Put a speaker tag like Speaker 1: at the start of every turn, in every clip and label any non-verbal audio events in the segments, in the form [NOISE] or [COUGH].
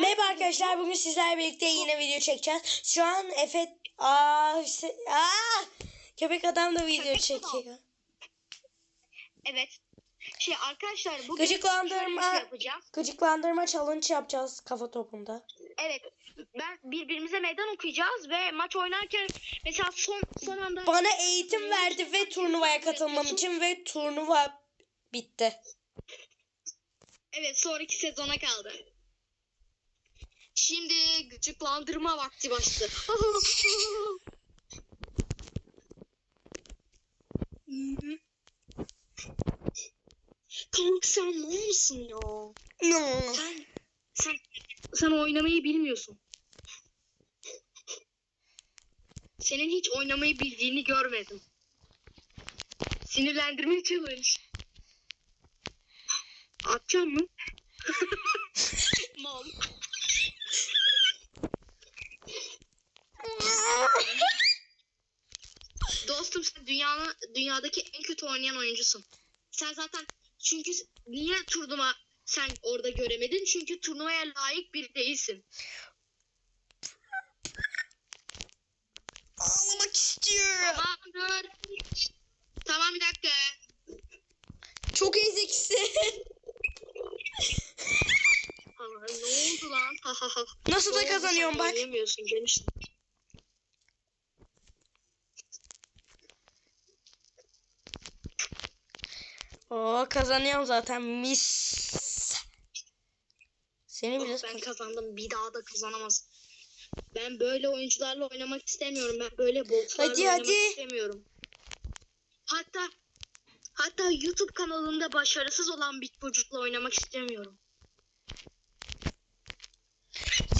Speaker 1: Merhaba arkadaşlar bugün sizlerle birlikte yine video çekeceğiz. Şu an Efe... Aa, se- Aa, köpek adam da video
Speaker 2: Köpek adam.
Speaker 1: çekiyor.
Speaker 2: Evet. Şey arkadaşlar bugün
Speaker 1: Gıcıklandırma.
Speaker 2: şey yapacağız.
Speaker 1: Gıcıklandırma challenge yapacağız kafa topunda.
Speaker 2: Evet. Ben birbirimize meydan okuyacağız ve maç oynarken mesela son son anda
Speaker 1: Bana eğitim verdi ve turnuvaya katılmam için ve turnuva bitti.
Speaker 2: Evet sonraki sezona kaldı. Şimdi gıcıklandırma vakti başladı. Kanka sen ne mısın ya?
Speaker 1: No.
Speaker 2: Sen, sen, sen oynamayı bilmiyorsun. Senin hiç oynamayı bildiğini görmedim. Sinirlendirmeye çalış. Atacağım mı? [LAUGHS] dünyadaki en kötü oynayan oyuncusun. Sen zaten çünkü niye turnuva sen orada göremedin? Çünkü turnuvaya layık bir değilsin.
Speaker 1: Ağlamak istiyorum.
Speaker 2: Tamam dur. Tamam bir dakika.
Speaker 1: Çok eziksin.
Speaker 2: Ne oldu lan?
Speaker 1: Nasıl da
Speaker 2: oldu?
Speaker 1: kazanıyorum bak. Oo kazanıyorum zaten mis. Seni biraz
Speaker 2: ben kazandım. Bir daha da kazanamaz. Ben böyle oyuncularla oynamak istemiyorum. Ben böyle botlarla
Speaker 1: Hadi,
Speaker 2: oynamak
Speaker 1: hadi.
Speaker 2: istemiyorum. Hatta hatta YouTube kanalında başarısız olan bir çocukla oynamak istemiyorum.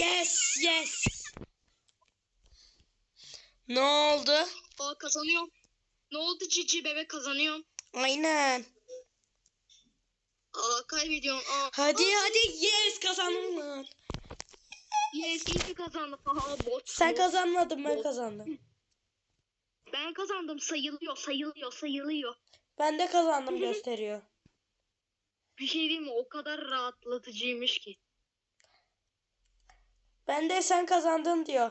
Speaker 1: Yes yes. Ne oldu?
Speaker 2: Aa kazanıyorum. Ne oldu cici bebek kazanıyorum.
Speaker 1: Aynen.
Speaker 2: Aa kaybediyorum. Aa,
Speaker 1: Hadi
Speaker 2: aa,
Speaker 1: hadi yes kazandım lan.
Speaker 2: Yes ki kazandım. Aha bot.
Speaker 1: Sen
Speaker 2: bot.
Speaker 1: kazanmadın ben kazandım.
Speaker 2: Ben kazandım sayılıyor sayılıyor sayılıyor.
Speaker 1: Ben de kazandım gösteriyor.
Speaker 2: Bir şey diyeyim mi? O kadar rahatlatıcıymış ki.
Speaker 1: Ben de sen kazandın diyor.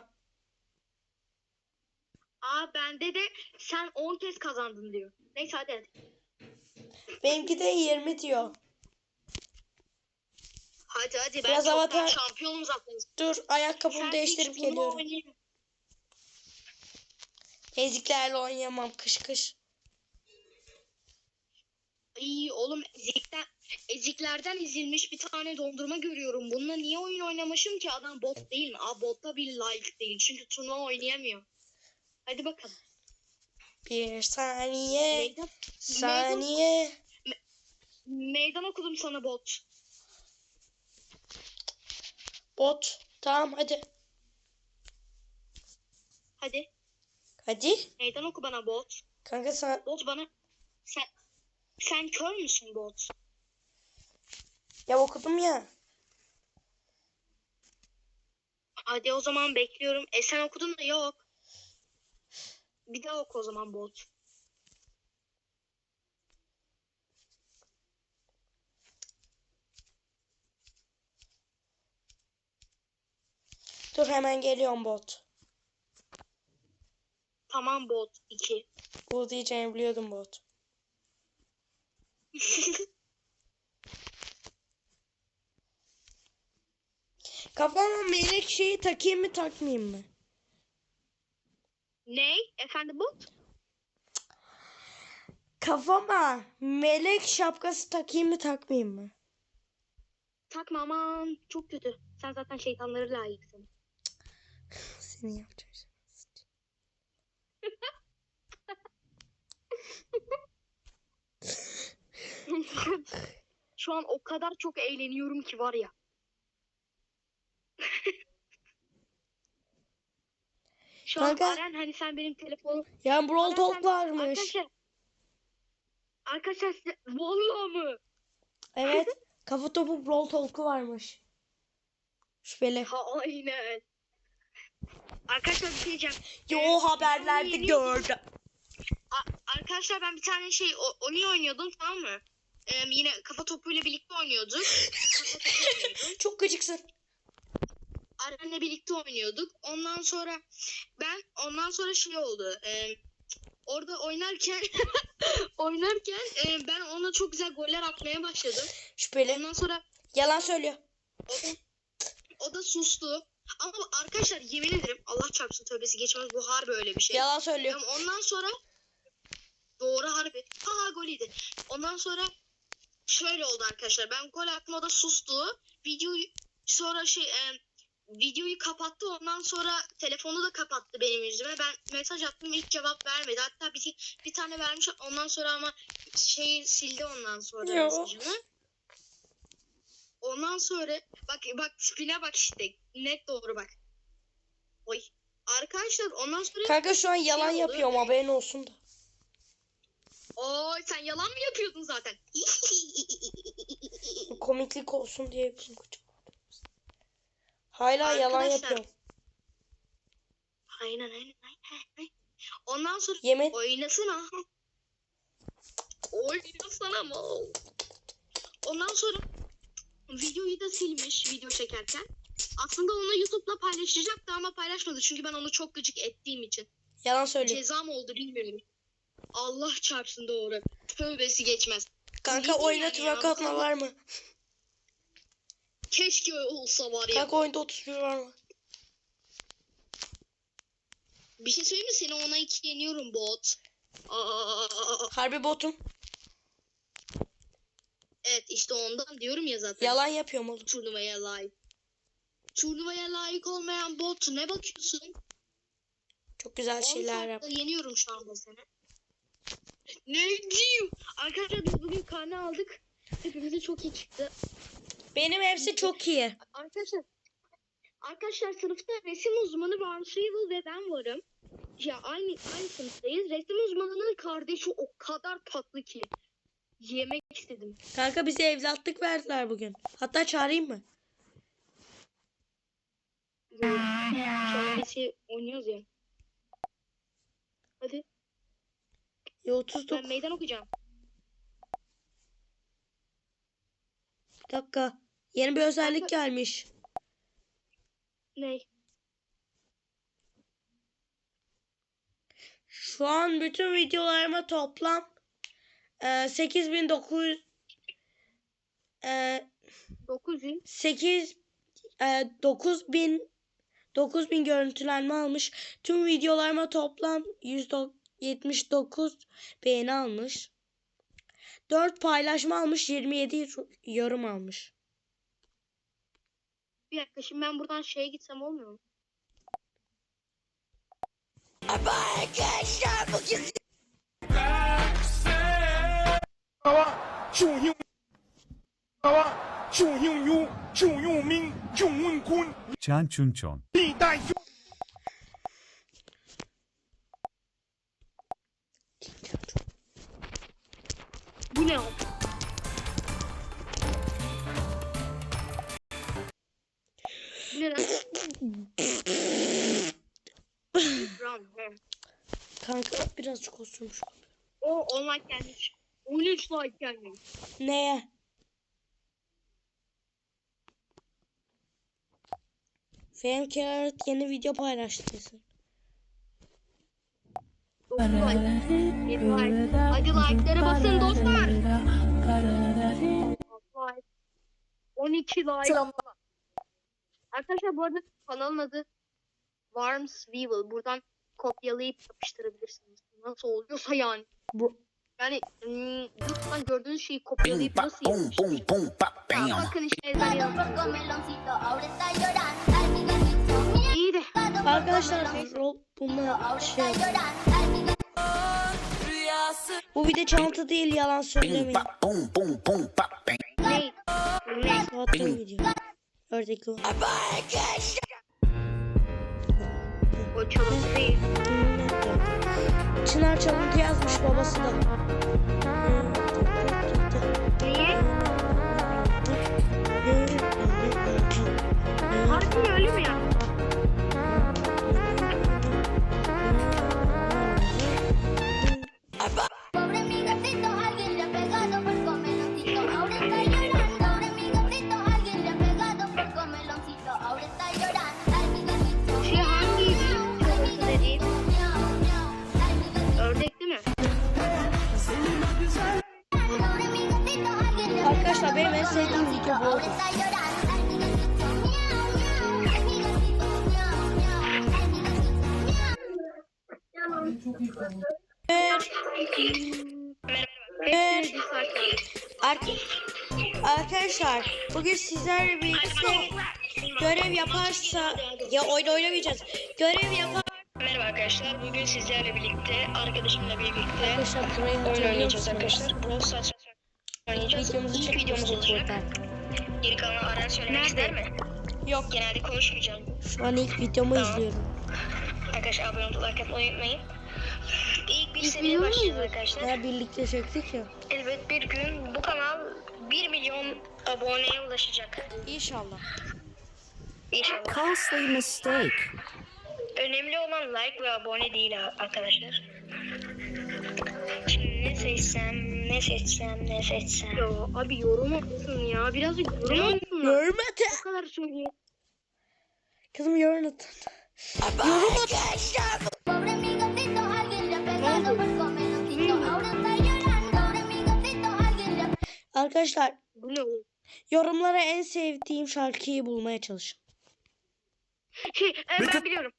Speaker 2: Aa bende de sen 10 kez kazandın diyor. Neyse hadi hadi.
Speaker 1: Benimki de 20 diyor.
Speaker 2: Hadi hadi ben
Speaker 1: Biraz
Speaker 2: çoktan
Speaker 1: avatar-
Speaker 2: şampiyonum zaten.
Speaker 1: Dur ayakkabımı
Speaker 2: Sen
Speaker 1: değiştirip
Speaker 2: hiç bunu
Speaker 1: geliyorum.
Speaker 2: oynayamam.
Speaker 1: Eziklerle oynayamam kış kış.
Speaker 2: İyi oğlum ezikten, eziklerden ezilmiş bir tane dondurma görüyorum. Bununla niye oyun oynamışım ki? Adam bot değil mi? Aa botta bir layık değil. Çünkü turnuva oynayamıyor. Hadi bakalım.
Speaker 1: Bir saniye.
Speaker 2: Meydan,
Speaker 1: Saniye.
Speaker 2: meydan okudum sana bot.
Speaker 1: Bot. Tamam hadi.
Speaker 2: Hadi
Speaker 1: Hadi.
Speaker 2: meydan oku bana bot.
Speaker 1: Kanka sen
Speaker 2: Bot bana sen sen kör müsün bot?
Speaker 1: ya okudum ya.
Speaker 2: Hadi o zaman bekliyorum. E sen okudun da yok. Bir daha oku o zaman bot.
Speaker 1: Dur hemen geliyorum bot.
Speaker 2: Tamam bot 2.
Speaker 1: Bu diyeceğimi biliyordum bot. [LAUGHS] Kafama melek şeyi takayım mı takmayayım mı?
Speaker 2: Ney? Efendim bot?
Speaker 1: Kafama melek şapkası takayım mı takmayayım mı?
Speaker 2: Takma aman çok kötü. Sen zaten şeytanları layıksın.
Speaker 1: Seni yapacağım. [LAUGHS]
Speaker 2: Şu an o kadar çok eğleniyorum ki var ya. [LAUGHS] Şu
Speaker 1: Kanka.
Speaker 2: an Aren hani sen benim telefonum...
Speaker 1: Ya Brawl Talk varmış.
Speaker 2: Arkadaşlar. Arkadaşlar size... Vallahi mı?
Speaker 1: Evet. [LAUGHS] Kafa topu Brawl Talk'u varmış. Şüpheli.
Speaker 2: Ha aynen. Arkadaşlar bir şey diyeceğim.
Speaker 1: Yo
Speaker 2: Ee,
Speaker 1: haberlerde gördüm.
Speaker 2: Arkadaşlar ben bir tane şey o- Oni oynuyordum tamam mı? Ee, yine kafa topuyla birlikte oynuyorduk. [LAUGHS] Oynuyorduk.
Speaker 1: Çok gıcıksın.
Speaker 2: Aren'le birlikte oynuyorduk. Ondan sonra ben ondan sonra şey oldu. e, orada oynarken [LAUGHS] oynarken e, ben ona çok güzel goller atmaya başladım.
Speaker 1: Şüpheli.
Speaker 2: Ondan sonra
Speaker 1: Yalan söylüyor.
Speaker 2: o da, o da sustu. Ama arkadaşlar yemin ederim çarpsın tövbesi geçmez bu harbi öyle bir şey.
Speaker 1: Yalan söylüyor.
Speaker 2: Ama ondan sonra doğru harbi. Ha golüydü. Ondan sonra şöyle oldu arkadaşlar. Ben gol attım o da sustu. Videoyu sonra şey e, videoyu kapattı. Ondan sonra telefonu da kapattı benim yüzüme. Ben mesaj attım hiç cevap vermedi. Hatta bir, bir tane vermiş ondan sonra ama şeyi sildi ondan sonra
Speaker 1: Yo.
Speaker 2: mesajımı. Ondan sonra bak bak tipine bak işte. Net doğru bak. Oy. Arkadaşlar ondan sonra
Speaker 1: Kanka şu an yalan
Speaker 2: oldu.
Speaker 1: yapıyorum haberin olsun da.
Speaker 2: Oy sen yalan mı yapıyordun zaten?
Speaker 1: Komiklik olsun diye yapıyorum. Hala yalan
Speaker 2: Arkadaşlar,
Speaker 1: yapıyorum.
Speaker 2: aynen aynen aynen. Ondan sonra
Speaker 1: Yemin.
Speaker 2: oynasana. Oynasana mı? Ondan sonra videoyu da silmiş video çekerken. Aslında onu YouTube'la paylaşacaktı ama paylaşmadı çünkü ben onu çok gıcık ettiğim için.
Speaker 1: Yalan söylüyor.
Speaker 2: Ceza mı oldu bilmiyorum. Allah çarpsın doğru. Tövbesi geçmez.
Speaker 1: Kanka
Speaker 2: Neydi
Speaker 1: oyunda
Speaker 2: yani ya?
Speaker 1: atma var mı?
Speaker 2: Keşke olsa var ya.
Speaker 1: Kanka oyunda 31 var mı?
Speaker 2: Bir şey söyleyeyim mi? Seni ona iki yeniyorum bot. Aa,
Speaker 1: Harbi botum.
Speaker 2: evet işte ondan diyorum ya zaten.
Speaker 1: Yalan yapıyorum oğlum.
Speaker 2: Turnuvaya layık. Turnuvaya layık olmayan bot ne bakıyorsun?
Speaker 1: Çok güzel
Speaker 2: 10
Speaker 1: şeyler yap.
Speaker 2: yeniyorum şu anda seni. Ne diyor? Arkadaşlar biz bugün karne aldık. Hepimize çok iyi çıktı.
Speaker 1: Benim hepsi çok iyi.
Speaker 2: Arkadaşlar Arkadaşlar sınıfta resim uzmanı Varsayıl ve ben varım. Ya aynı aynı sınıftayız. Resim uzmanının kardeşi o kadar tatlı ki. Yemek istedim.
Speaker 1: Kanka bize evlatlık verdiler bugün. Hatta çağırayım mı?
Speaker 2: Kendisi oynuyoruz ya. Hadi
Speaker 1: Ya 39
Speaker 2: ben meydan okuyacağım.
Speaker 1: bir dakika. Yeni bir özellik gelmiş.
Speaker 2: Ne?
Speaker 1: Şu an bütün videolarıma toplam e, 8900 e,
Speaker 2: 900.
Speaker 1: 8 e, 9000 9000 görüntülenme almış. Tüm videolarıma toplam 179 beğeni almış. 4 paylaşma almış, 27 yor- yorum almış.
Speaker 2: Bir dakika şimdi ben buradan şeye gitsem olmuyor mu?
Speaker 1: Arkadaşlar bugün
Speaker 3: 仲英，仲英勇，仲用明，仲文坤，
Speaker 4: Chan Chun Chon.
Speaker 3: 历代兄。
Speaker 2: Bu ne o? Bu ne lan? Brown, he.
Speaker 1: kanka birazcık osurmuş.
Speaker 2: O online gelmiş. 13 like gelmiş.
Speaker 1: Neye? Carrot yeni video paylaştırsın.
Speaker 2: 9 like. 7 like. Hadi like'lara basın dostlar. 6 like. 12 like. Arkadaşlar bu arada kanalın adı Worms Weevil. Buradan kopyalayıp yapıştırabilirsiniz. Nasıl oluyorsa yani.
Speaker 1: Bu
Speaker 2: Yani hmm, lütfen gördüğünüz şeyi kopyalayıp nasıl
Speaker 5: boom, boom,
Speaker 2: yapıştırıyorsunuz?
Speaker 5: boom, bap,
Speaker 2: Ya
Speaker 5: bam.
Speaker 2: bakın işte ezber
Speaker 6: por
Speaker 1: arkadaşlar
Speaker 6: ahora
Speaker 1: şey. Bu bir de çanta değil yalan söylemeyin.
Speaker 2: ne?
Speaker 1: Attığım video. Ördekli o.
Speaker 2: O çalıntı değil.
Speaker 1: Çınar çalıntı yazmış babası da.
Speaker 2: Niye? Dislike verdim.
Speaker 1: Ar- arkadaşlar bugün sizlerle birlikte görev yaparsa ya oyun oynamayacağız. Görev yapar.
Speaker 2: Merhaba arkadaşlar. Bugün sizlerle birlikte, arkadaşımla birlikte oyun oynayacağız arkadaşlar. Brawl Stars oynayacağız. İlk videomuz olacak. Geri kalan Aran söylemek ister mi?
Speaker 1: Yok.
Speaker 2: Genelde konuşmayacağım.
Speaker 1: Şu an ilk videomu
Speaker 2: Tamam.
Speaker 1: izliyorum.
Speaker 2: Arkadaşlar abone olup like atmayı unutmayın. Bir seriye başlayacağız arkadaşlar.
Speaker 1: Ya birlikte çektik ya.
Speaker 2: Elbet bir gün bu kanal 1 milyon aboneye ulaşacak.
Speaker 1: İnşallah.
Speaker 2: İnşallah.
Speaker 5: Costly mistake.
Speaker 2: Önemli olan like ve abone değil arkadaşlar. Şimdi ne seçsem, ne seçsem, ne seçsem. Ya abi yorum atın ya. Birazcık yorum atın.
Speaker 1: Yorum atın.
Speaker 2: Bu kadar söyleyeyim.
Speaker 1: Kızım yorum atın. Yorum atın. Arkadaşlar
Speaker 2: Bu ne
Speaker 1: yorumlara en sevdiğim şarkıyı bulmaya çalışın.
Speaker 2: Şey, e, ben biliyorum.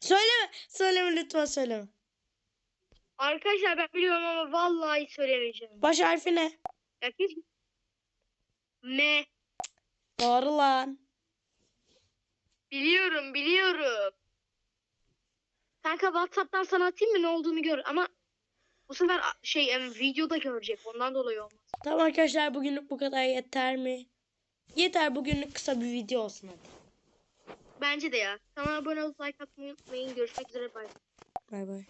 Speaker 1: Söyleme. Söyleme lütfen söyleme.
Speaker 2: Arkadaşlar ben biliyorum ama vallahi söylemeyeceğim.
Speaker 1: Baş harfi ne?
Speaker 2: Keşke... M.
Speaker 1: Doğru lan.
Speaker 2: Biliyorum, biliyorum. Kanka WhatsApp'tan sana atayım mı ne olduğunu gör ama bu sefer şey em, videoda görecek ondan dolayı olmaz.
Speaker 1: Tamam arkadaşlar bugünlük bu kadar yeter mi? Yeter bugünlük kısa bir video olsun hadi.
Speaker 2: Bence de ya. Kanala abone olup like atmayı unutmayın. Görüşmek üzere. Bye.
Speaker 1: Bay bay.